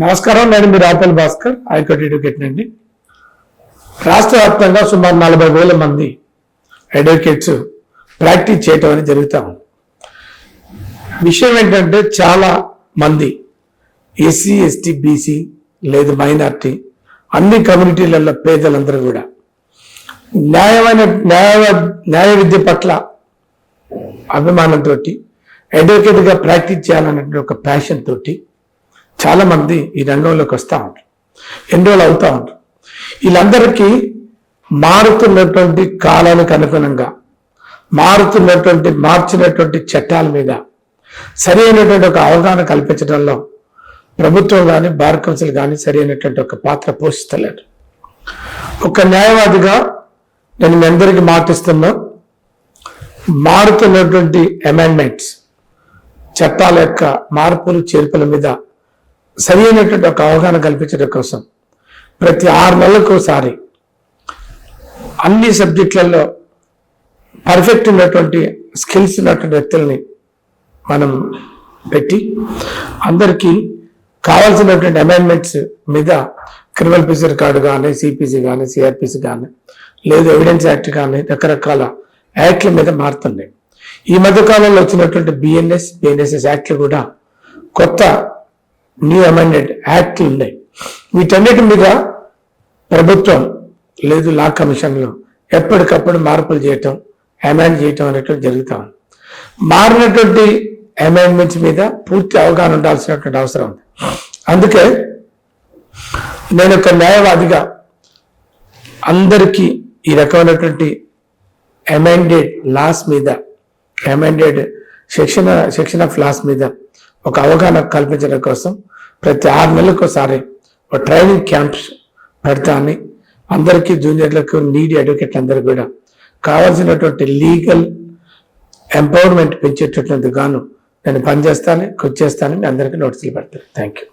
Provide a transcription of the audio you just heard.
నమస్కారం నేను మీ Rapal Bhaskar high court advocate అండి. రాష్ట్ర వ్యాప్తంగా సుమారు నలభై వేల మంది అడ్వకేట్స్ ప్రాక్టీస్ చేయటం అనేది జరుగుతూ ఉంది. విషయం ఏంటంటే చాలా మంది ఎస్సీ ఎస్టీ బీసీ లేదు మైనార్టీ అన్ని కమ్యూనిటీలలో పేదలందరూ కూడా. న్యాయమైన న్యాయ న్యాయ విద్య పట్ల అభిమానంతో అడ్వకేట్గా ప్రాక్టీస్ చేయాలన్నటువంటి ఒక ప్యాషన్ తోటి చాలా మంది ఈ రంగంలోకి వస్తూ ఉంటారు. ఎన్రోల్ అవుతూ ఉంటారు. వీళ్ళందరికీ మారుతున్నటువంటి కాలానికి అనుగుణంగా మారుతున్నటువంటి మార్చినటువంటి చట్టాల మీద సరి అయినటువంటి ఒక అవగాహన కల్పించడంలో ప్రభుత్వం కానీ బార్ కౌన్సిల్ కానీ సరి అయినటువంటి ఒక పాత్ర పోషిస్తలేరు ఒక న్యాయవాదిగా నేను మీ అందరికీ మాటిస్తున్నా మారుతున్నటువంటి అమెండ్మెంట్స్ చట్టాల యొక్క మార్పులు చేర్పుల మీద సరి అయినటువంటి ఒక అవగాహన కల్పించడం కోసం ప్రతి ఆరు నెలలకు ఒకసారి అన్ని సబ్జెక్టులలో పర్ఫెక్ట్ ఉన్నటువంటి స్కిల్స్ ఉన్నటువంటి వ్యక్తుల్ని మనం పెట్టి అందరికీ కావాల్సినటువంటి అమెండ్మెంట్స్ మీద క్రిమినల్ ప్రొసీజర్ కార్డు కానీ సిపిసి కానీ సిఆర్పిసి కానీ లేదు ఎవిడెన్స్ యాక్ట్ కానీ రకరకాల యాక్ట్ల మీద మారుతున్నాయి. ఈ మధ్యకాలంలో వచ్చినటువంటి బిఎన్ఎస్ బిఎన్ఎస్ఎస్ యాక్ట్లు కూడా కొత్త న్యూ అమెండెడ్ యాక్ట్లు ఉన్నాయి. వీటన్నిటి మీద ప్రభుత్వం లేదు లా కమిషన్లో ఎప్పటికప్పుడు మార్పులు చేయటం అమెండ్ చేయటం అనేటువంటి జరుగుతా ఉంది. మారినటువంటి అమెండ్మెంట్స్ మీద పూర్తి అవగాహన ఉండాల్సినటువంటి అవసరం ఉంది. అందుకే నేను ఒక న్యాయవాదిగా అందరికీ ఈ రకమైనటువంటి అమెండెడ్ లాస్ మీద amended section section of laws మీద ఒక అవగాహన కల్పించడం కోసం ప్రతి ఆరు నెలలకు ఒకసారి ఒక ట్రైనింగ్ క్యాంప్స్ పెడతామని అందరికీ జూనియర్లకు నీడి అడ్వకేట్ అందరికీ కూడా కావాల్సినటువంటి లీగల్ ఎంపవర్మెంట్ పెంచేటటువంటి గాను నేను పనిచేస్తాను కృషి చేస్తానని మీ అందరికీ నోటీసులు పెడతాను. Thank you